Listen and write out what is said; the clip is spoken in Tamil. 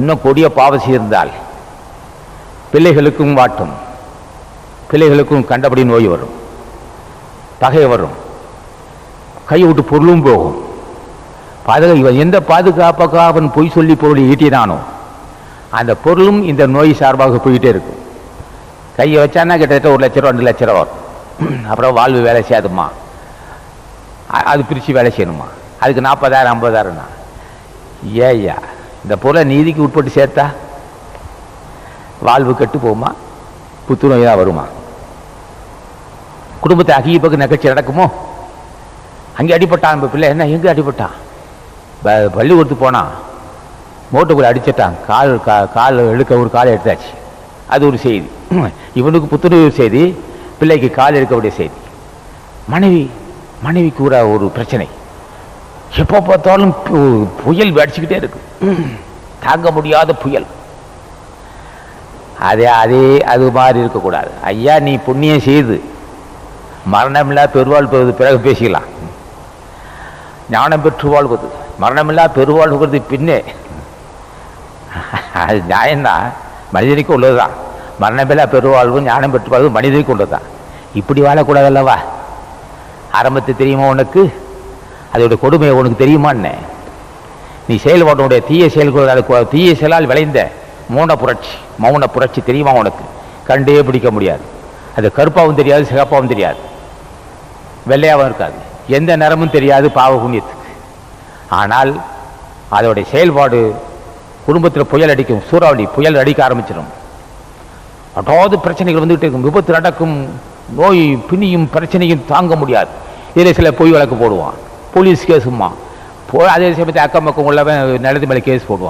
இன்னும் கொடிய பாவசி இருந்தால் பிள்ளைகளுக்கும் வாட்டும். பிள்ளைகளுக்கும் கண்டபடி நோய் வரும். பகை வரும். கை விட்டு பொருளும் போகும். பாதுகா இவன் எந்த பாதுகாப்பாக அவன் பொய் சொல்லி பொருளை ஈட்டினானோ அந்த பொருளும் இந்த நோய் சார்பாக போயிட்டே இருக்கும். கையை வச்சானா கிட்டத்தட்ட ஒரு லட்ச ரூபா ரெண்டு லட்ச ரூபா வரும். அப்புறம் வாழ்வு வேலை செய்யாதுமா அது பிரித்து வேலை செய்யணுமா அதுக்கு நாற்பதாயிரம் ஐம்பதாயிரம்னா. ஏய்யா இந்த பொருளை நீதிக்கு உட்பட்டு சேர்த்தா வாழ்வு கெட்டு போகுமா? புத்துநோய் தான் வருமா? குடும்பத்தை அகிப்பக்கு நிகழ்ச்சி நடக்குமோ? அங்கே அடிபட்டான் நம்ம பிள்ளை என்ன? எங்கே அடிபட்டான் பள்ளிக்கூடத்துக்கு போனான் மோட்டுக்குள்ள அடிச்சிட்டான். கால் கா கால் எடுக்க ஒரு காலை எடுத்தாச்சு. அது ஒரு செய்தி. இவனுக்கு புத்துணர்வு செய்தி பிள்ளைக்கு கால் எடுக்கக்கூடிய செய்தி. மனைவி மனைவிக்கு ஒரு ஒரு பிரச்சனை. எப்போ பார்த்தாலும் பு- புயல் அடிச்சுக்கிட்டே இருக்கு. தாங்க முடியாத புயல். அதே அதே அது மாதிரி இருக்கக்கூடாது. ஐயா நீ புண்ணியம் செய்து மரணமில்லா பெருவாழ் பெறுவது பிறகு பேசிக்கலாம். ஞானம் பெற்று வாழ்வது மரணமில்லா பெருவாழ்வுகிறது பின்னே அது நியாயம்தான். மனிதனுக்கு உள்ளதுதான். மரணமில்லா பெருவாழ்வு ஞானம் பெற்று வாழ்வது மனிதனுக்கு உள்ளதுதான். இப்படி வாழக்கூடாது அல்லவா? ஆரம்பத்து தெரியுமா உனக்கு? அதோட கொடுமை உனக்கு தெரியுமான்னு? நீ செயல்பாட்டுடைய தீய செயல்கள் அது தீய செயலால் விளைந்த மௌன புரட்சி மௌன புரட்சி தெரியுமா உனக்கு? கண்டே பிடிக்க முடியாது. அது கருப்பாகவும் தெரியாது சிகப்பாகவும் தெரியாது. வெள்ளையாகவும் இருக்காது. எந்த நிறமும் தெரியாது பாவ புண்ணியத்துக்கு. ஆனால் அதோடைய செயல்பாடு குடும்பத்தில் புயல் அடிக்கும் சூறாவளி புயல் அடிக்க ஆரம்பிச்சிடும். அதாவது பிரச்சனைகள் வந்துகிட்டு இருக்கும். விபத்து நடக்கும் நோய் பிணியும் பிரச்சனையும் தாங்க முடியாது. இதில் சில பொய் வழக்கு போடுவான். போலீஸ் கேஸுமா போ அதே சமயத்தில் அக்கம் பக்கம் உள்ளவன் நிலத்து மேலே கேஸ் போடுவான்.